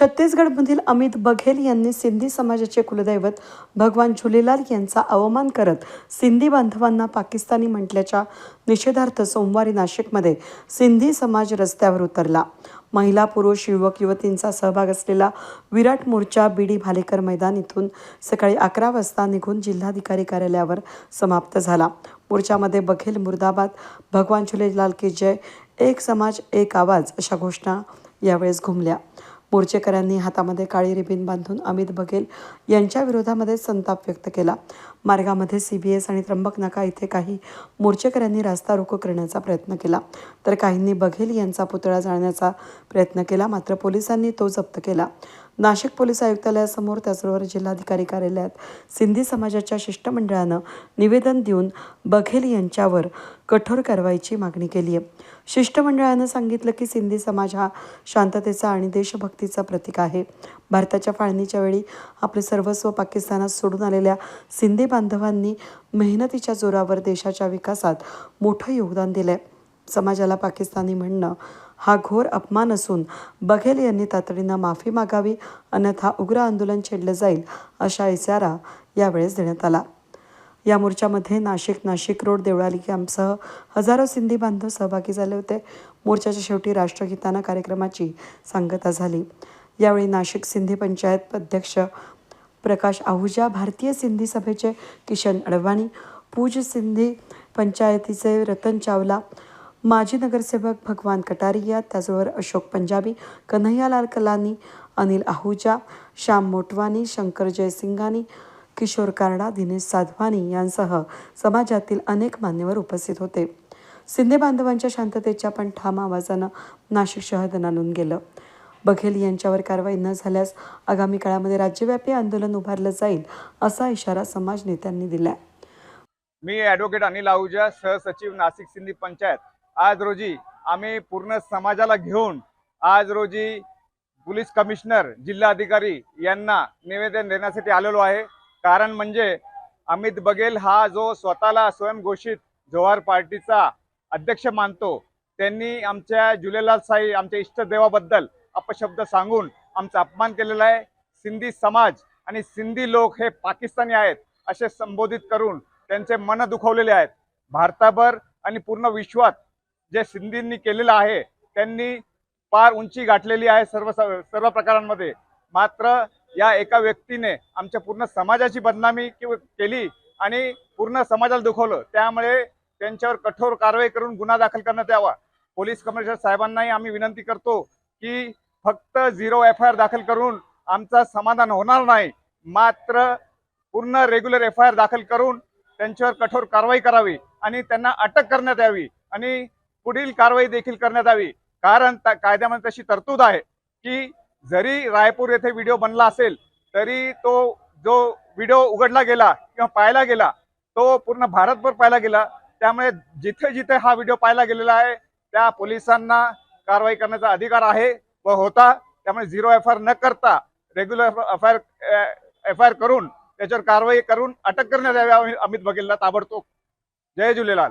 छत्तीसगडमधील अमित बघेल यांनी सिंधी समाजाचे कुलदैवत भगवान झुलेलाल यांचा अवमान करत सिंधी बांधवांना पाकिस्तानी म्हटल्याच्या निषेधार्थ सोमवारी नाशिकमध्ये सिंधी समाज रस्त्यावर उतरला. महिला पुरुष युवक युवतींचा सहभाग असलेला विराट मोर्चा बीडी भालेकर मैदान इथून सकाळी अकरा वाजता निघून जिल्हाधिकारी कार्यालयावर समाप्त झाला. मोर्चामध्ये बघेल मुर्दाबाद भगवान झुलेलाल की जय एक समाज एक आवाज अशा घोषणा यावेळेस घुमल्या. मोर्चेकऱ्यांनी हातामध्ये काळी रिबीन बांधून अमित बघेल यांच्या विरोधामध्ये संताप व्यक्त केला. मार्गामध्ये सी बी एस आणि त्र्यंबक नाका इथे काही मोर्चेकऱ्यांनी रास्ता रोको करण्याचा प्रयत्न केला. तर काहींनी बघेल यांचा पुतळा जाळण्याचा प्रयत्न केला मात्र पोलिसांनी तो जप्त केला. नाशिक पोलीस आयुक्तालयासमोर त्याचबरोबर जिल्हाधिकारी कार्यालयात सिंधी समाजाच्या शिष्टमंडळानं निवेदन देऊन बघेल यांच्यावर कठोर कारवाईची मागणी केली आहे. शिष्टमंडळानं सांगितलं की सिंधी समाज हा शांततेचा आणि देशभक्तीचा प्रतीक आहे. भारताच्या फाळणीच्या वेळी आपले सर्वस्व पाकिस्तानात सोडून आलेल्या सिंधी बांधवांनी मेहनतीच्या जोरावर देशाच्या विकासात मोठं योगदान दिलं आहे समाजाला पाकिस्तानी म्हणणं हा घोर अपमान असून बघेल यांनी तातडीनं माफी मागावी अन्यथा उग्र आंदोलन छेडलं जाईल अशा इशारा यावेळेस देण्यात आला. या मोर्चामध्ये नाशिक नाशिक रोड देवळाली कॅम्पसह हजारो सिंधी बांधव सहभागी झाले होते. मोर्चाच्या शेवटी राष्ट्रगीतानं कार्यक्रमाची सांगता झाली. यावेळी नाशिक सिंधी पंचायत अध्यक्ष प्रकाश आहुजा भारतीय सिंधी सभेचे किशन अडवाणी पूज सिंधी पंचायतीचे रतन चावला माजी नगरसेवक भगवान कटारिया त्याचबरोबर अशोक पंजाबी कन्हैयालाल कलानी अनिल आहुजा श्याम मोटवानी शंकर जयसिंगानी किशोर कारडा दिनेश साधवानी यांसह समाजातील अनेक मान्यवर उपस्थित होते. सिंधे बांधवांच्या शांततेच्या पण ठाम आवाजानं नाशिक शहर नांदून गेलं. बघेल यांच्यावर कारवाई न झाल्यास आगामी काळामध्ये राज्यव्यापी आंदोलन उभारलं जाईल असा इशारा समाज नेत्यांनी दिला मी ॲडव्होकेट अनिल आहुजा सहसचिव नाशिक सिंधी पंचायत. आज रोजी आम्ही पूर्ण समाजाला घेऊन आज रोजी पोलीस कमिशनर जिल्हाधिकारी यांना निवेदन देण्यासाठी आलेलो आहे. कारण म्हणजे अमित बघेल हा जो स्वतःला स्वयंघोषित जोहार पार्टीचा अध्यक्ष मानतो त्यांनी आमच्या जुलेलाल साई आमच्या इष्टदेवाबद्दल अपशब्द सांगून आमचा अपमान केलेला आहे. सिंधी समाज आणि सिंधी लोक हे पाकिस्तानी आहेत असे संबोधित करून त्यांचे मन दुखवलेले आहेत. भारताभर आणि पूर्ण विश्वात जे सिंधींनी केलेलं आहे त्यांनी पार उंची गाठलेली आहे सर्व सर्व प्रकारांमध्ये. मात्र या एका व्यक्तीने आमच्या पूर्ण समाजाची बदनामी केली आणि पूर्ण समाजाला दुखवलं. त्यामुळे त्यांच्यावर कठोर कारवाई करून गुन्हा दाखल करण्यात यावा. पोलीस कमिशनर साहेबांनाही आम्ही विनंती करतो की फक्त झिरो एफ आय आर दाखल करून आमचा समाधान होणार नाही. मात्र पूर्ण रेग्युलर एफ आय आर दाखल करून त्यांच्यावर कठोर कारवाई करावी आणि त्यांना अटक करण्यात यावी आणि पुढील कारवाई देखील करण्यात यावी. कारण त्या कायद्यामध्ये तशी तरतूद आहे की जरी रायपूर येथे व्हिडिओ बनला असेल तरी तो जो व्हिडिओ उघडला गेला किंवा पाहायला गेला तो पूर्ण भारतभर पाहायला गेला. त्यामुळे जिथे जिथे हा व्हिडिओ पाहायला गेलेला आहे त्या पोलिसांना कारवाई करण्याचा अधिकार आहे व होता. त्यामुळे झिरो एफ आर न करता regular F I R F I R करून त्याच्यावर कारवाई करून अटक करण्यात यावी अमित बघेलला ताबडतोब. जय झुलेलाल.